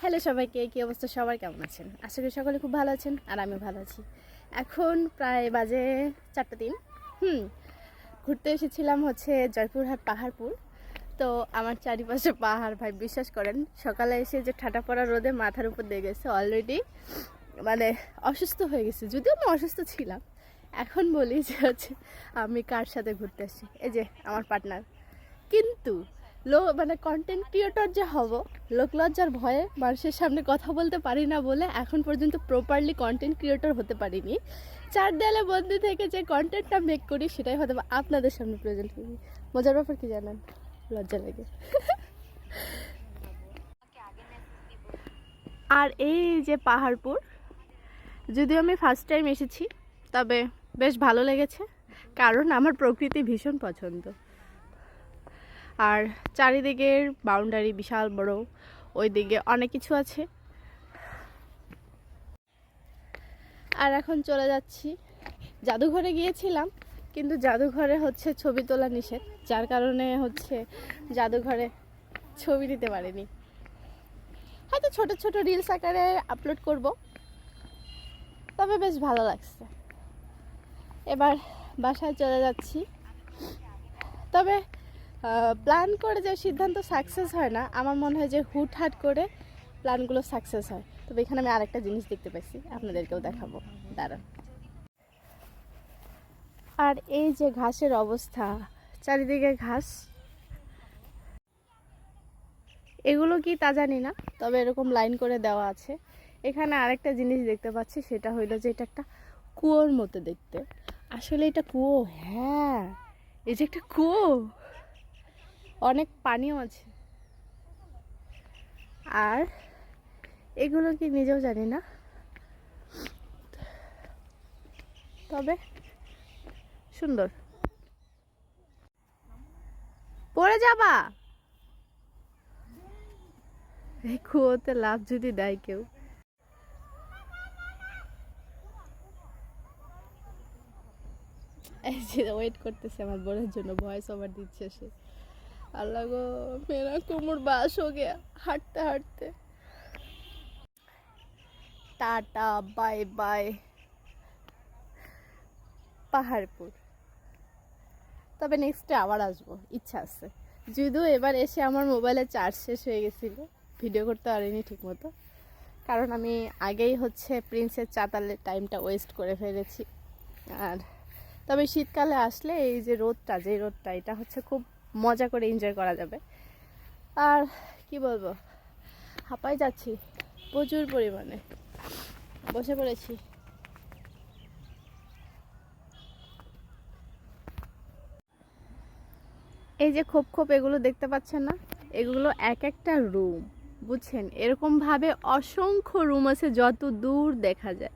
Hello সবাইকে, কী অবস্থা? সবাই কেমন আছেন? আশা করি সকলে খুব ভালো আছেন আর আমি ভালো আছি। এখন প্রায় বাজে চারটা দিন হুম, ঘুরতে এসেছিলাম হচ্ছে জয়পুরহাট পাহাড়পুর। তো আমার চারিপাশে পাহাড়, ভাই, বিশ্বাস করেন, সকালে এসে যে ঠাটা পড়া রোদে মাথার উপর দিয়ে গেছে অলরেডি মানে অসুস্থ হয়ে গেছে। যদিও আমি অসুস্থ ছিলাম। এখন বলি যে হচ্ছে আমি কার সাথে ঘুরতে আসছি এই যে আমার পার্টনার কিন্তু লো মানে কন্টেন্ট ক্রিয়েটর যে হব লোকলজ্জার ভয়ে মানুষের সামনে কথা বলতে পারি না বলে এখন পর্যন্ত প্রপারলি কন্টেন্ট ক্রিয়েটর হতে পারিনি। চার দেয়ালে বন্দি থেকে যে কন্টেন্টটা মেক করি সেটাই হয়তো আপনাদের সামনে প্রেজেন্ট করি। মজার ব্যাপার কি জানেন? লজ্জা লাগে। আর এই যে পাহাড়পুর, যদিও আমি ফার্স্ট টাইম এসেছি, তবে বেশ ভালো লেগেছে, কারণ আমার প্রকৃতি ভীষণ পছন্দ। আর চারিদিকের বাউন্ডারি বিশাল বড়। ওই দিকে অনেক কিছু আছে। আর এখন চলে যাচ্ছি। জাদুঘরে গিয়েছিলাম, কিন্তু জাদুঘরে হচ্ছে ছবি তোলা নিষেধ, যার কারণে হচ্ছে জাদুঘরে ছবি নিতে পারিনি। হয়তো ছোট ছোট রিলস আকারে আপলোড করব, তবে বেশ ভালো লাগছে। এবার বাসায় চলে যাচ্ছি। তবে প্ল্যান করে যে সিদ্ধান্ত সাকসেস হয় না, আমার মনে হয় যে হুটহাট করে প্ল্যানগুলো সাকসেস হয়। তবে এখানে আমি আরেকটা জিনিস দেখতে পাইছি, আপনাদেরকেও দেখাবো। দাঁড়ান। আর এই যে ঘাসের অবস্থা, চারিদিকে ঘাস। এগুলো কি তা জানি না, তবে এরকম লাইন করে দেওয়া আছে। এখানে আরেকটা জিনিস দেখতে পাচ্ছি, সেটা হইল যে এটা একটা কুয়োর মতো দেখতে। আসলে এটা কুয়ো? হ্যাঁ। এই যে একটা কুয়ো। অনেক পানিও আছে। আর এগুলো কি নিজেও জানি না। তবে সুন্দর। পড়ে যাবা। এই কুয়োতে লাভ যদি দেয় কেউ। ওয়েট করতেছে আমার বোনের জন্য ভয়েস ওভার দিচ্ছে সে। আল্লাহ গো মেরা কোমর বাস হো গিয়া হাঁটতে হাঁটতে। Tata, bye bye. পাহাড়পুর। তবে নেক্সটে আবার আসব, ইচ্ছা আছে। যদিও এবার এসে আমার মোবাইলে চার্জ শেষ হয়ে গেছিল ভিডিও করতে পারিনি ঠিক মতো কারণ আমি আগেই হচ্ছে প্রিন্সের চাতালের টাইমটা ওয়েস্ট করে ফেলেছি। আর তবে শীতকালে আসলে এই যে রোদটা যে রোদটা, এটা হচ্ছে খুব মজা করে এনজয় করা যাবে। আর কি বলব? হাঁপাই যাচ্ছি, প্রচুর পরিমাণে। বসে পড়েছি। এই যে খোপ খোপ, এগুলো দেখতে পাচ্ছেন না? এগুলো এক একটা রুম বুঝছেন? এরকমভাবে অসংখ্য রুম আছে, যত দূর দেখা যায়।